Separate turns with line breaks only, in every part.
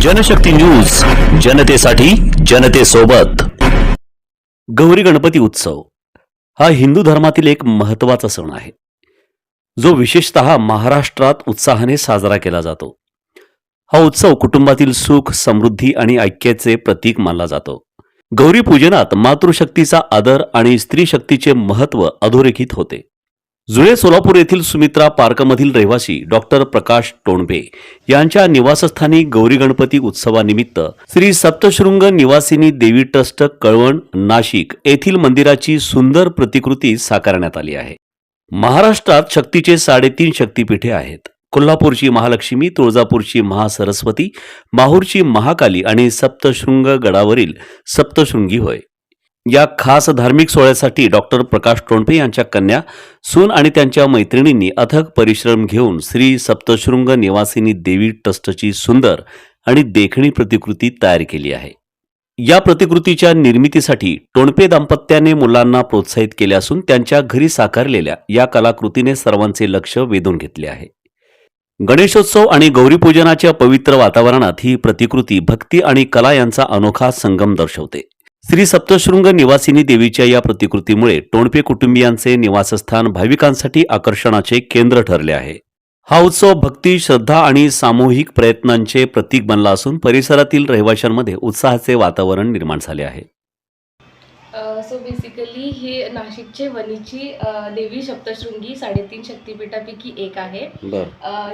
Janshakti news जनतेसाठी जनतेसोबत. गौरी गणपती उत्सव. हा हिंदू धर्मातील एक महत्त्वाचा सण आहे. जो विशेषतः महाराष्ट्रात उत्साहाने साजरा केला जातो. हा उत्सव कुटुंबातील सुख समृद्धी आणि ऐक्याचे प्रतीक मानला जातो. गौरी पूजनात मातृशक्तीचा आदर आणि स्त्री शक्तीचे महत्त्व अधोरेखित होते. जुळे सोलापूर येथील सुमित्रा पार्कमधील रहिवासी डॉक्टर प्रकाश टोणबे यांच्या निवासस्थानी गौरी गणपती उत्सवानिमित्त श्री सप्तशृंग निवासिनी देवी ट्रस्ट कळवण नाशिक येथील मंदिराची सुंदर प्रतिकृती साकारण्यात आली आहे. महाराष्ट्रात शक्तीचे साडेतीन शक्तीपीठे आहेत. कोल्हापूरची महालक्ष्मी तुळजापूरची महासरस्वती माहूरची महाकाली आणि सप्तशृंग गडावरील सप्तशृंगी होय. या खास धार्मिक सोहळ्यासाठी डॉक्टर प्रकाश टोणपे यांच्या कन्या सून आणि त्यांच्या मैत्रिणींनी अथक परिश्रम घेऊन श्री सप्तशृंग निवासिनी देवी ट्रस्टची सुंदर आणि देखणी प्रतिकृती तयार केली आहे. या प्रतिकृतीच्या निर्मितीसाठी टोणपे दाम्पत्याने मुलांना प्रोत्साहित केले असून त्यांच्या घरी साकारलेल्या या कलाकृतीने सर्वांचे लक्ष वेधून घेतले आहे. गणेशोत्सव आणि गौरीपूजनाच्या पवित्र वातावरणात ही प्रतिकृती भक्ती आणि कला यांचा अनोखा संगम दर्शवते. श्री सप्तशृंग निवासिनी देवीच्या या प्रतिकृतीमुळे टोणपे कुटुंबियांचे निवासस्थान भाविकांसाठी आकर्षणाचे केंद्र ठरले आहे. हा उत्सव भक्ती श्रद्धा आणि सामूहिक प्रयत्नांचे प्रतीक बनला असून परिसरातील रहिवाशांमध्ये उत्साहाचे वातावरण निर्माण झाले आहे.
सो बेसिकली हे नाशिकचे वणीची अ, देवी सप्तशृंगी साडेतीन शक्तिपीठापैकी एक आहे.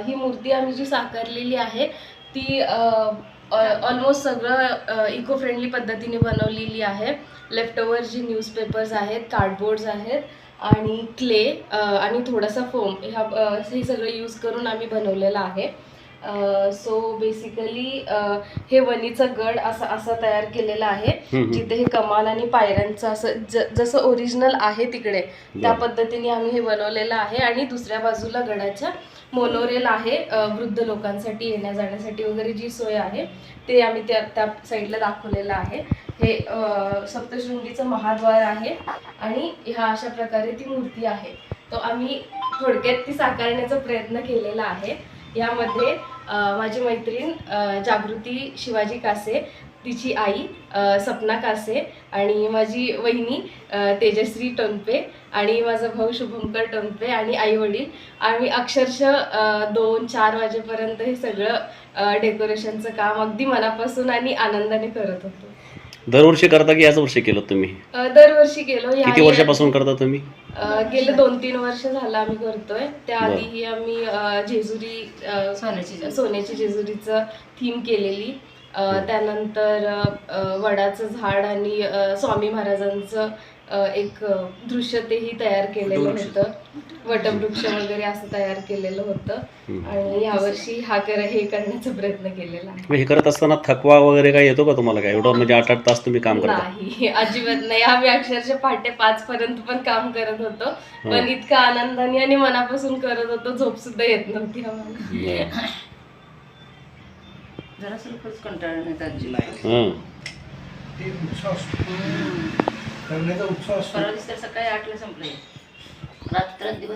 ही मूर्ती आम्ही जी साकारलेली आहे ती ऑलमोस्ट सगळं इको फ्रेंडली पद्धतीने बनवलेली आहे. लेफ्टओवर जी न्यूजपेपर्स आहेत कार्डबोर्ड्स आहेत आणि क्ले आणि थोडासा फोम ह्या हे सगळं यूज करून आम्ही बनवलेलं आहे. सो बेसिकली हे वणीचा गड असा असा तयार केलेला आहे. जिथे हे कमान आणि पायऱ्यांचं असं ज जसं ओरिजिनल आहे तिकडे त्या पद्धतीने आम्ही हे बनवलेलं आहे. आणि दुसऱ्या बाजूला गडाच्या मोनोरेल आहे वृद्ध लोकांसाठी येण्या जाण्यासाठी वगैरे जी सोय आहे ते आम्ही त्या त्या साईडला दाखवलेलं आहे. हे सप्तशृंगीचं महाद्वार आहे आणि ह्या अशा प्रकारे ती मूर्ती आहे. तो आम्ही थोडक्यात ती साकारण्याचा प्रयत्न केलेला आहे. यामध्ये माझी मैत्रीण जागृती शिवाजी कासे तिची आई सपना कासे आणि माझी वहिनी तेजश्री टोनपे आणि माझा भाऊ शुभंकर टोनपे आणि आई वडील आम्ही अक्षरशः दोन चार वाजेपर्यंत हे सगळं डेकोरेशनचं काम अगदी मनापासून आणि आनंदाने करत होतो.
दरवर्षी करता की याच वर्षी केलं तुम्ही?
अ, दरवर्षी गेलो
किती वर्षापासून करता तुम्ही?
अ, गेले दोन तीन वर्ष झालं आम्ही करतोय. त्याआधी आम्ही अ, जेजुरी अ,
सोन्याची
सोन्याची जेजुरीचं थीम केलेली. त्यानंतर वडाचं झाड आणि स्वामी महाराजांचं एक दृश्य तेही तयार केलेलं होतं. वटवृक्ष वगैरे असं तयार केलेलं होतं. आणि यावर्षी हा कर हे करण्याचा प्रयत्न केलेला आहे.
हे करत असताना थकवा वगैरे काय येतो का तुम्हाला काय? एवढं म्हणजे आठ आठ तास तुम्ही काम करता?
नाही अजिबात नाही. आम्ही अक्षरशः पहाटे पाच पर्यंत पण काम करत होतो. पण इतका आनंदाने आणि मनापासून करत होतो झोप सुद्धा येत नव्हती आम्हाला.
जरा खूपच कंटाळा नाही
हं.
ते उत्सव असतो करण्याचा उत्सव असतो
परवा दिवशी तर सकाळी आठला संपले रात्र दिवस